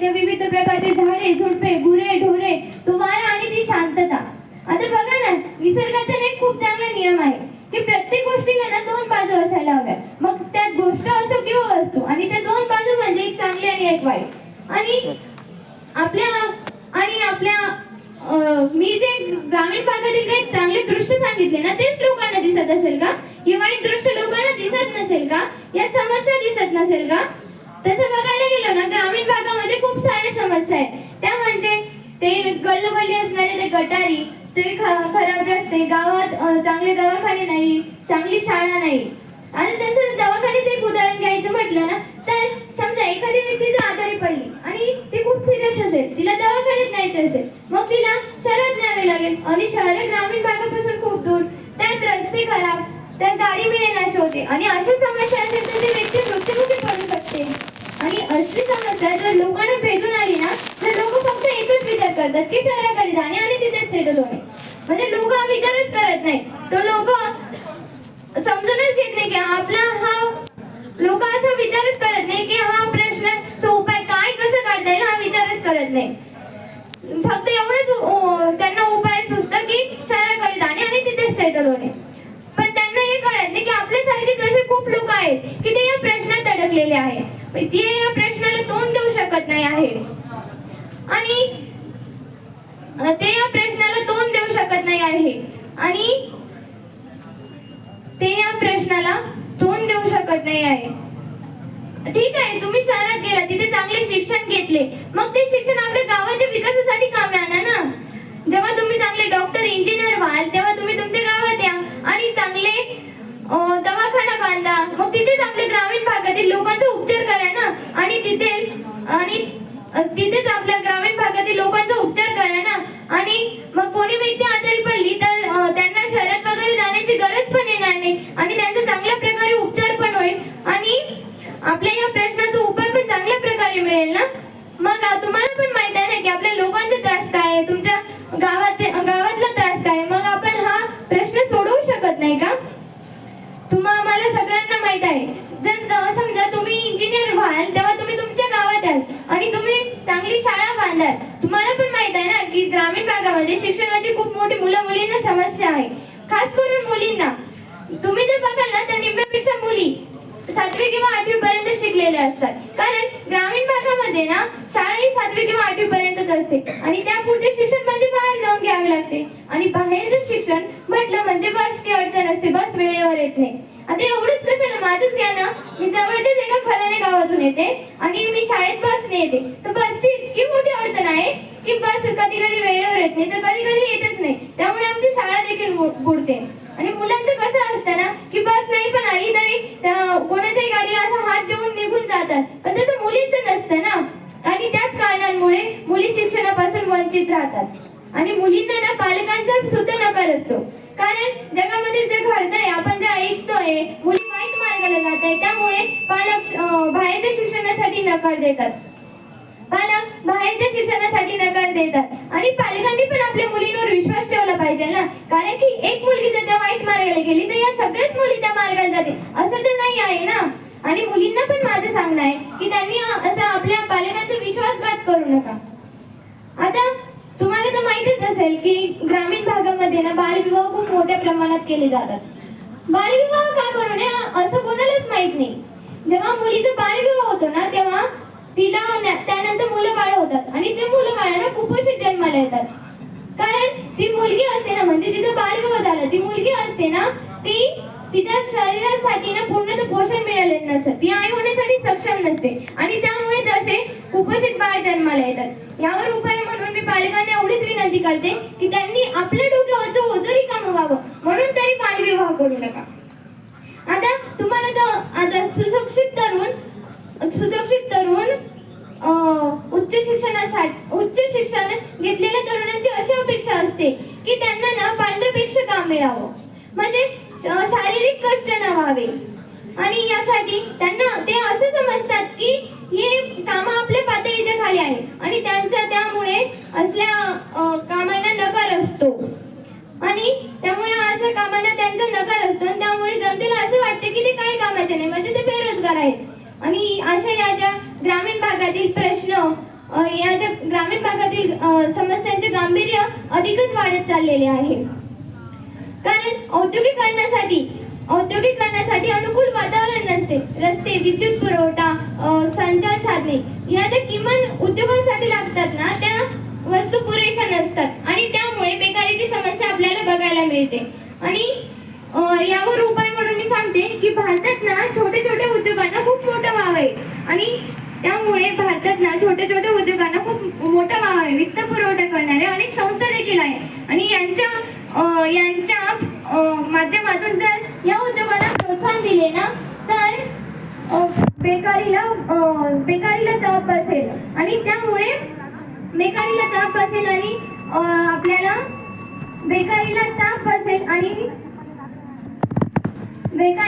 ते विविध प्रकारचे झाडे झुडपे गुरे ढोरे तो वारा आणि ती शांतता. आता बघा ना निसर्गाचा एक खूप चांगला नियम आहे की प्रत्येक गोष्टीला ना दोन बाजू असायला हव्या. मग त्यात गोष्ट असो किंवा वस्तू हो आणि त्या दोन बाजू म्हणजे एक चांगली आणि एक वाईट. आणि आपल्या आणि आपल्या मी जे ग्रामीण भागातील काही चांगले दृश्य सांगितले ना तेच लोकांना दिसत असेल का? हे वाईट दृश्य लोकांना दिसत नसेल का? या समस्या दिसत नसेल का? तसं बघायला गेलो ना ग्रामीण भागामध्ये खूप साऱ्या समस्या आहेत. त्या म्हणजे ते गल्लोगल्ली असणारे ते गटारी ते ख- खराब रस्ते गावात चांगले दवाखाने नाही चांगली शाळा नाही. आणि तसंच दवाखान्यात एक उदाहरण घ्यायचं म्हटलं ना तर समजा एखादी व्यक्ती जर आजारी पडली आणि ती खूप सिरियस असेल तिला दवाखान्यात न्यायचं असेल मग तिला शहरात न्यावे लागेल. आणि शहर ग्रामीण भागापासून खूप दूर. त्यात रस्ते खराब त्यात गाडी मिळेनाशी होते आणि अशा समस्या असेल तर ती व्यक्ती मृत्यूमुखी पडू शकते आणि असली समस्या जर लोकांना भेटून आली ना तर लोक फक्त एकच विचार करतात की शहराकडे जाणे आणि तिथेच सेटल होणे म्हणजे लोक हा विचारच करत नाही तो लोक समजूनच घेत नाही की आपला हा लोक असा विचारच करत नाही की हा प्रश्नाचा उपाय काय कसं काढता येईल हा विचारच करत नाही फक्त एवढंच अं, त्यांना उपाय सुचतं की शहराकडे जाणे आणि तिथेच पण त्यांना हे कळत नाही की आपल्यासारखे जसे खूप लोक आहेत की ते या प्रश्नात अडकलेले आहे ते या प्रश्नाला तोंड देऊ शकत नाही आहे. आणि ते या प्रश्नाला तोंड देऊ शकत नाही आहे. आणि ते या प्रश्नाला तोंड देऊ शकत नाही आहे. ठीक आहे तुम्ही शहरात गेला तिथे चांगले शिक्षण घेतले. मग ते शिक्षण आपल्या गावाच्या विकासासाठी कामी आणा ना. जेव्हा तुम्ही चांगले डॉक्टर इंजिनियर व्हाल तेव्हा तुम्ही तुमच्या गावात या आणि चांगले अं, दवाखाना बांधा मग तिथेच आपल्या ग्रामीण भागातील लोकांचा उपचार करा ना आणि तिथे आणि अं, तिथेच आपल्या ग्रामीण भागातील लोकांचा उपचार करा ना आणि मग कोणी व्यक्ती आजारी पडली तर अं, त्यांना शहरात वगैरे जाण्याची गरज पण येणार नाही आणि त्यांचा चांगल्या प्रकारे उपचार पण होईल आणि आपल्या या प्रश्नाचा उपाय पण चांगल्या प्रकारे मिळेल ना मग आ- तुम्हाला पण माहीत आहे ना की आपल्या लोकांचा त्रास काय आहे तुमच्या गावात गावातला त्रास काय आहे? मग आपण हा प्रश्न सोडवू शकत नाही का तुम्हाला सगळ्यांना माहीत आहे. जर समजा तुम्ही इंजिनियर व्हाल तेव्हा तुम्ही तुमच्या गावात याल आणि तुम्ही चांगली शाळा बांधाल. तुम्हाला पण माहीत आहे ना की ग्रामीण भागामध्ये शिक्षणाची खूप मोठी मुलं मुलींना समस्या आहे. खास करून मुलींना. तुम्ही जर बघाल ना तर निम्म्यापेक्षा मुली सातवी किंवा आठवी पर्यंत शिकलेल्या असतात. कारण ग्रामीण भागामध्ये ना शाळा ही सातवी किंवा आठवी पर्यंतच असते. आणि त्या पुढचे शिक्षण म्हणजे बाहेर जाऊन घ्यावे लागते. आणि बाहेरचं शिक्षण म्हटलं म्हणजे बसची अडचण असते बस वेळेवर येत नाही आता एवढंच कशाला माझंच घ्या ना मी जवळच्याच एका घेऊन येते आणि मी शाळेत बसने येते. तर बसची इतकी मोठी अडचण आहे की बस कधी कधी वेळेवर येत नाही तर कधी कधी येतच नाही. त्यामुळे आमची शाळा देखील बुडते. आणि मुलांचं कसं असतं ना की बस नाही पण आली तरी कोणाच्याही गाडीला असा हात देऊन निघून जातात. पण तसं मुलींचं नसतं ना. आणि त्याच कारणांमुळे मुली शिक्षणापासून वंचित राहतात. आणि मुलींना ना पालकांचा सुद्धा नकार असतो. कारण जगामध्ये जे घडतंय आपण जे ऐकतोय मुली जात आहे त्यामुळे पालक बाहेरच्या शिक्षणासाठी नकार देतात. पालक बाहेरच्या शिक्षणासाठी नकार देतात. आणि पालकांनी पण आपल्या मुलींवर विश्वास ठेवला पाहिजे ना. कारण की एक मुलगी जर त्या वाईट मार्गाला गेली तर या सगळ्याच मुली त्या मार्गाला जातील. असं तर नाही आहे ना. आणि मुलींना पण माझं सांगणं आहे की त्यांनी असं आपल्या पालकांचा विश्वासघात करू नका. आता तुम्हाला तर माहितीच असेल की ग्रामीण भागामध्ये ना बालविवाह खूप मोठ्या प्रमाणात केले जातात. बालविवाह का करू नये? असं कोणालाच माहीत नाही. जेव्हा मुलीचा बालविवाह होतो ना तेव्हा तिला त्यानंतर मुलं बाळ होतात. आणि ते मुलं बाळांना कुपोषित जन्माला येतात. कारण ती मुलगी असते ना म्हणजे जिचं बालविवाह झालं ती मुलगी असते ना ती तिच्या शरीरासाठी ना पूर्ण पोषण मिळालेलं नसतं. ती आई होण्यासाठी सक्षम नसते. आणि त्यामुळे असे कुपोषित बाळ जन्माला येतात. यावर उपाय म्हणून मी पालकांना एवढीच विनंती करते की त्यांनी आपल्या डोक्यावरचं व्हावं म्हणून तरी बालविवाह करू नका. आता तुम्हाला तर आता सुशिक्षित तरुण सुशिक्षित तरुण उच्च शिक्षणासाठी उच्च शिक्षण घेतलेल्या तरुणांची अशी अपेक्षा असते की त्यांना ना पांढऱ्यापेक्षा काम मिळावं. म्हणजे शारीरिक कष्ट न व्हावे आणि यासाठी त्यांना ते असं समजतात की हे काम आपल्या पातळीच्या खाली आहे आणि त्यांचा त्यामुळे असल्या कामांना नकार असतो. आणि त्या कामांना त्यांचा नकार असतो आणि त्यामुळे जनतेला असं वाटते की ते काही कामाचे नाही म्हणजे ते बेरोजगार आहेत. आणि अशा या ज्या ग्रामीण भागातील प्रश्न या ज्या ग्रामीण भागातील समस्यांचे गांभीर्य अधिकच वाढत चाललेले आहे. कारण औद्योगिकरणासाठी औद्योगिकरणासाठी अनुकूल वातावरण नसते. रस्ते विद्युत पुरवठा संचार साधने या ज्या किमान उद्योगांसाठी लागतात ना त्या वस्तू पुरेशा नसतात. आणि त्यामुळे बेकारीची समस्या आपल्याला बघायला मिळते. आणि यावर उपाय म्हणून मी सांगते की भारतात ना छोटे छोटे उद्योगांना खूप मोठं वाव आहे. आणि त्यामुळे भारतात ना छोट्या छोट्या उद्योगांना खूप मोठा वाव आहे. वित्त पुरवठा करणाऱ्या अनेक संस्था देखील आहे आणि यांच्या यांच्या माध्यमातून जर या उद्योगांना प्रोत्साहन दिले ना तर बेकारीला बेकारीला तग बसेल आणि त्यामुळे बेकारीला ताप बसेल आणि आपल्याला बेकारीला चाप बसेल आणि बेकार